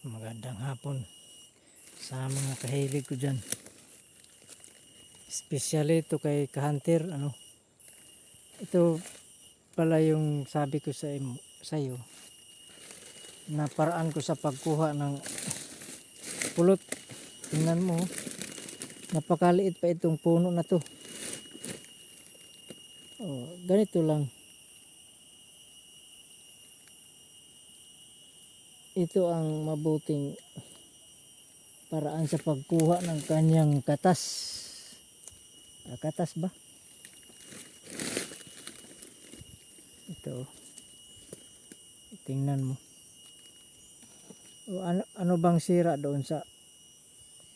Magandang hapon sa mga kahilig ko dyan. Especially ito kay Kahunter, ano. Ito pala yung sabi ko sa imo, iyo. Na paraan ko sa pagkuha ng pulot. Tingnan mo, napakaliit pa itong puno na to. Oh, ganito lang. Ito ang mabuting paraan sa pagkuha ng kanyang katas. Ah, katas ba? Ito. Tingnan mo. O, ano, ano bang sira doon sa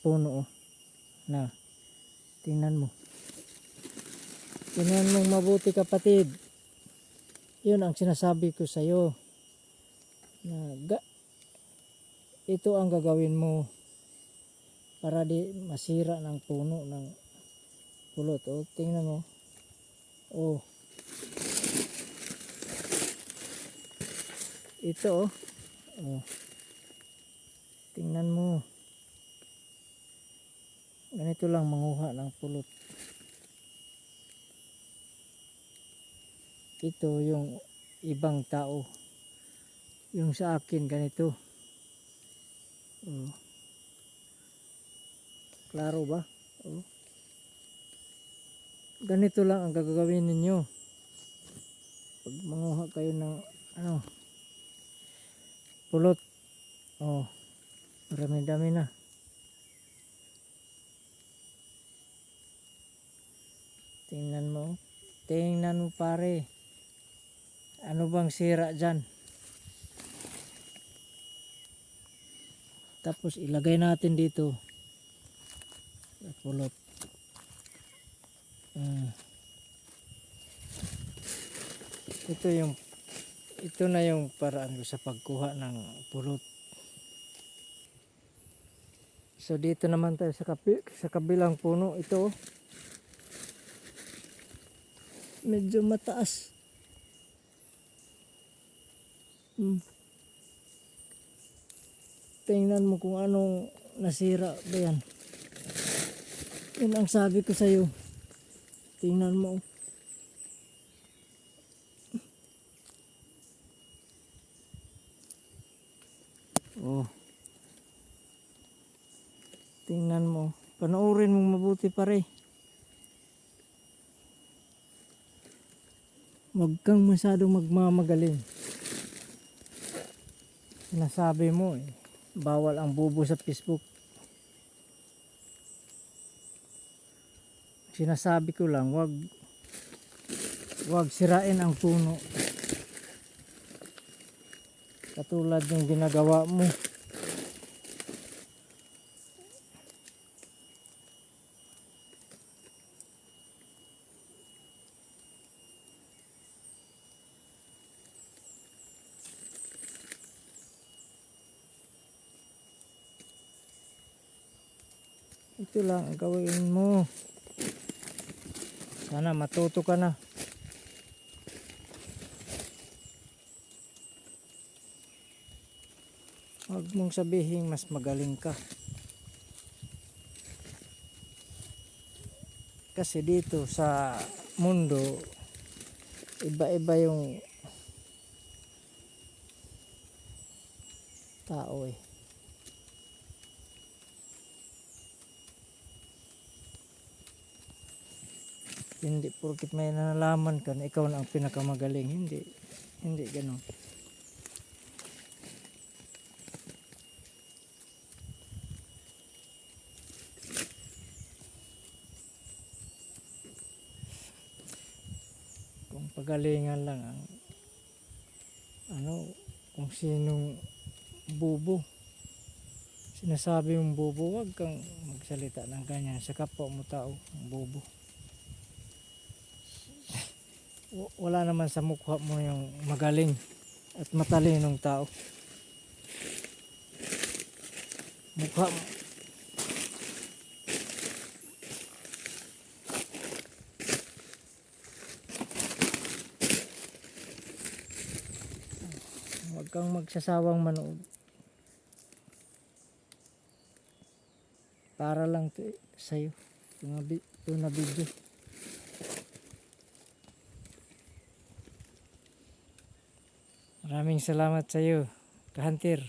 puno? oh? Na. Tingnan mo. Tingnan mo mabuti kapatid. Yun ang sinasabi ko sa iyo. Na ito ang gagawin mo para di masira ng puno ng pulot. O, tingnan mo. Oh. Ito oh. Oh. Tingnan mo. Ganito lang manguha ng pulot. Ito yung ibang tao. Yung sa akin ganito. Oh. Klaro ba? Oh. Ganito lang ang gagawin ninyo. Pag manguha kayo ng ano pulot. Oh. Marami-dami na. Tingnan mo. Tingnan mo pare. Ano bang sira dyan? Tapos ilagay natin dito. Sa pulot. Mm. Ito yung ito na yung paraan ko sa pagkuha ng pulot. So dito naman tayo sa, kapi, sa kabilang puno. Ito. oh. Medyo mataas. Hmm. Tingnan mo kung anong nasira ba yan. Yun ang sabi ko sa'yo. Tingnan mo. Oh. Tingnan mo. Panoorin mo mabuti pare. Huwag kang masyadong magmamagaling. Sinasabi mo eh. Bawal ang bubo sa Facebook. Sinasabi ko lang, wag wag sirain ang puno. Katulad ng ginagawa mo. Ito lang ang gawin mo. Sana matuto ka na. Huwag mong sabihin mas magaling ka. Kasi dito sa mundo, iba-iba yung tao eh. Hindi porkit may nalalaman ka na ikaw na ang pinakamagaling. Hindi. Hindi ganun. Kung pagalingan lang ang ano, kung sinong bubo. Sinasabi mong bubo, wag kang magsalita ng ganyan sa kapwa mo tao. W- wala naman sa mukha mo yung magaling at matalinong tao. Mukha mo. Huwag kang magsasawang manood. para lang to sa'yo. Ito na, video. Maraming salamat sa iyo, Kahantir.